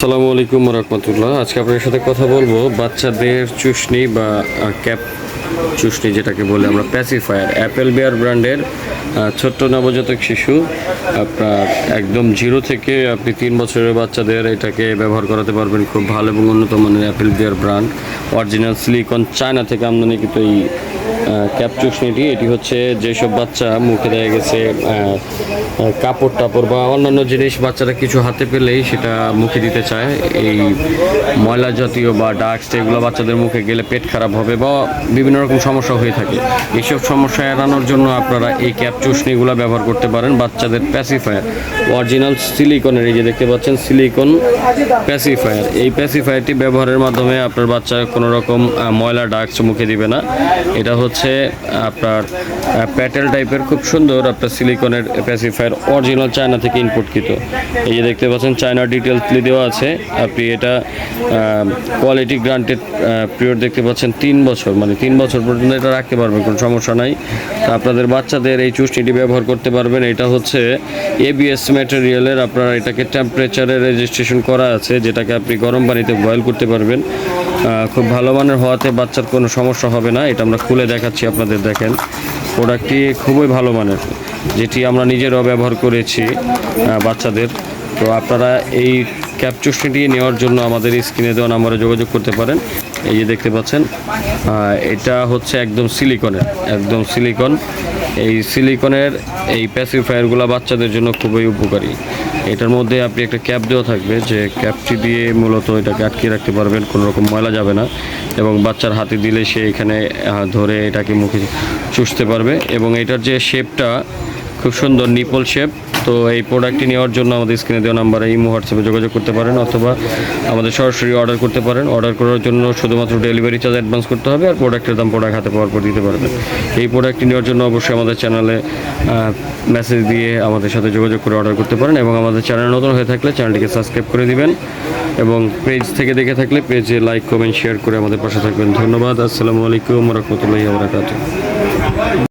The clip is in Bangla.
আসসালামু আলাইকুম রহমতুল্লাহ। আজকে আপনার সাথে কথা বলব বাচ্চাদের চুষনি বা ক্যাপ চুষনি যেটাকে বলে আমরা প্যাসিফায়ার। অ্যাপেল বিয়ার ব্র্যান্ডের ছোট্ট নবজাতক শিশু। আপনার একদম জিরো থেকে আপনি তিন বছরের বাচ্চাদের এটাকে ব্যবহার করাতে পারবেন খুব ভালো এবং উন্নত মানের অ্যাপেল বিয়ার ব্র্যান্ড। অরিজিনাল সিলিকন চায়না থেকে আমদানি কিন্তু এই ক্যাপ চুষনিটি। এটি হচ্ছে যেসব বাচ্চা মুখে দেখা গেছে কাপড় টাপড় বা অন্যান্য জিনিস বাচ্চারা কিছু হাতে পেলেই সেটা মুখে দিতে চায়। এই ময়লা জাতীয় বা ডাক্স এগুলো বাচ্চাদের মুখে গেলে পেট খারাপ হবে বা বিভিন্ন রকম সমস্যা হয়ে থাকে। এইসব সমস্যা এড়ানোর জন্য আপনারা এই ক্যাপ চুষনিগুলো ব্যবহার করতে পারেন বাচ্চাদের প্যাসিফায়ার। অরিজিনাল সিলিকনের এই যে দেখতে পাচ্ছেন, সিলিকন প্যাসিফায়ার। এই প্যাসিফায়ারটি ব্যবহারের মাধ্যমে আপনার বাচ্চা কোনো রকম ময়লা ডাক্স মুখে দিবে না। এটা হচ্ছে আপনার প্যাটেল টাইপের খুব সুন্দর আপনার সিলিকনের প্যাসিফায়ার, অরিজিনাল চায়না থেকে ইনপুটকৃত। এই যে দেখতে পাচ্ছেন চায়নার ডিটেলসলি দেওয়া আছে। আপনি এটা কোয়ালিটি গ্রান্টেড পিরিয়ড দেখতে পাচ্ছেন তিন বছর। মানে তিন বছর পর্যন্ত এটা রাখতে পারবেন, কোনো সমস্যা নাই। আপনাদের বাচ্চাদের এই চুষ্টিটি ব্যবহার করতে পারবেন। এটা হচ্ছে এবিএস ম্যাটেরিয়ালের আপনার এটাকে টেম্পারেচারে রেজিস্ট্রেশন করা আছে, যেটাকে আপনি গরম পানিতে বয়েল করতে পারবেন। খুব ভালো মানের হওয়াতে বাচ্চার কোনো সমস্যা হবে না। এটা আমরা খুলে দেখাচ্ছি, আপনাদের দেখেন। প্রোডাক্টটি খুবই ভালো মানের, যেটি আমরা নিজেরাও ব্যবহার করেছি বাচ্চাদের। তো আপনারা এই ক্যাপচুসটি নেওয়ার জন্য আমাদের স্ক্রিনে দেওয়া নাম্বারে যোগাযোগ করতে পারেন। এই যে দেখতে পাচ্ছেন এটা হচ্ছে একদম সিলিকনের, একদম সিলিকন। এই সিলিকনের এই প্যাসিফায়ারগুলো বাচ্চাদের জন্য খুবই উপকারী। এটার মধ্যে আপনি একটা ক্যাপ দেওয়া থাকবে, যে ক্যাপটি দিয়ে মূলত এটাকে আটকে রাখতে পারবেন, কোনো রকম ময়লা যাবে না। এবং বাচ্চার হাতে দিলে সে এখানে ধরে এটাকে মুখে চুষতে পারবে। এবং এটার যে শেপটা খুব সুন্দর নিপল শেপ তো এই প্রোডাক্টটি নেওয়ার জন্য আমাদের স্ক্রিনে দেওয়া নাম্বারে ইমো হোয়াটসঅ্যাপে যোগাযোগ করতে পারেন অথবা আমাদের সরাসরি অর্ডার করতে পারেন। অর্ডার করার জন্য শুধুমাত্র ডেলিভারি চার্জ অ্যাডভান্স করতে হবে আর প্রোডাক্টের দাম প্রোডাক্ট হাতে পাওয়ার পর দিতে পারবেন। এই প্রোডাক্টটি নেওয়ার জন্য অবশ্যই আমাদের চ্যানেলে মেসেজ দিয়ে আমাদের সাথে যোগাযোগ করে অর্ডার করতে পারেন এবং আমাদের চ্যানেল নতুন হয়ে থাকলে চ্যানেলটিকে সাবস্ক্রাইব করে দিবেন এবং পেজ থেকে দেখে থাকলে পেজে লাইক কমেন্ট শেয়ার করে আমাদের পাশে থাকবেন। ধন্যবাদ। আসসালামু আলাইকুম রহমতুল্লাহি বারাকাতুহ।